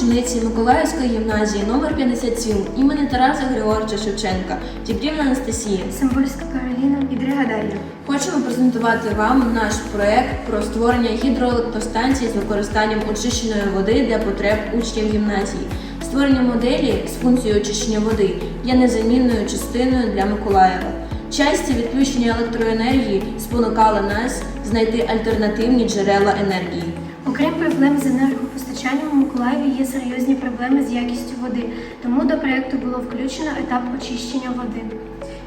учениці Миколаївської гімназії номер 57 імені Тараса Григоровича Шевченка, Дібрівна Анастасія. Символьська Кароліна і Дрига Дар'я. Хочемо презентувати вам наш проект про створення гідроелектростанції з використанням очищеної води для потреб учнів гімназії. Створення моделі з функцією очищення води є незамінною частиною для Миколаєва. Часті відключення електроенергії спонукали нас знайти альтернативні джерела енергії. Окрім проблем з енергопостачанням у Миколаєві є серйозні проблеми з якістю води, тому до проєкту було включено етап очищення води.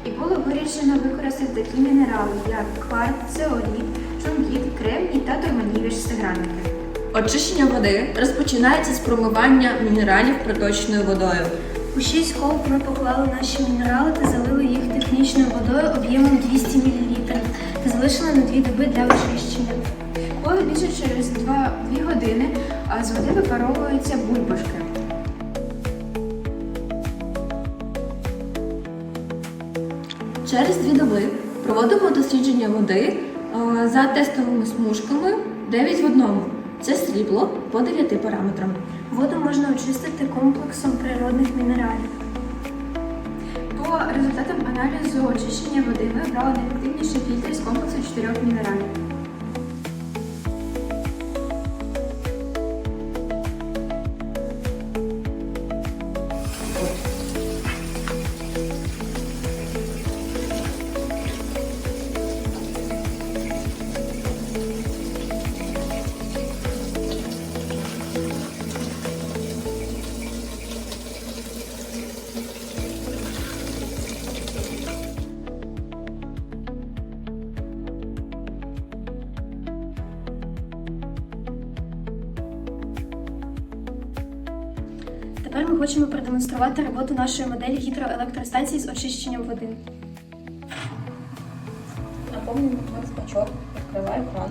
І було вирішено використати такі мінерали, як кварц, цеоліт, чунгіт, кремній та турманівіш стиграники. Очищення води розпочинається з промивання мінералів проточною водою. У 6 колб ми поклали наші мінерали та залили їх технічною водою об'ємом 200 мл та залишили на 2 доби для очищення. Коли більше через 2 години з води випаровуються бульбашки. Через дві доби проводимо дослідження води за тестовими смужками 9 в одному. Це срібло по 9 параметрам. Воду можна очистити комплексом природних мінералів. По результатам аналізу очищення води ми обрали найефективніший фільтр з комплексу чотирьох мінералів. Тепер ми хочемо продемонструвати роботу нашої моделі гідроелектростанції з очищенням води. Наповнюємо бачок, відкриваю кран.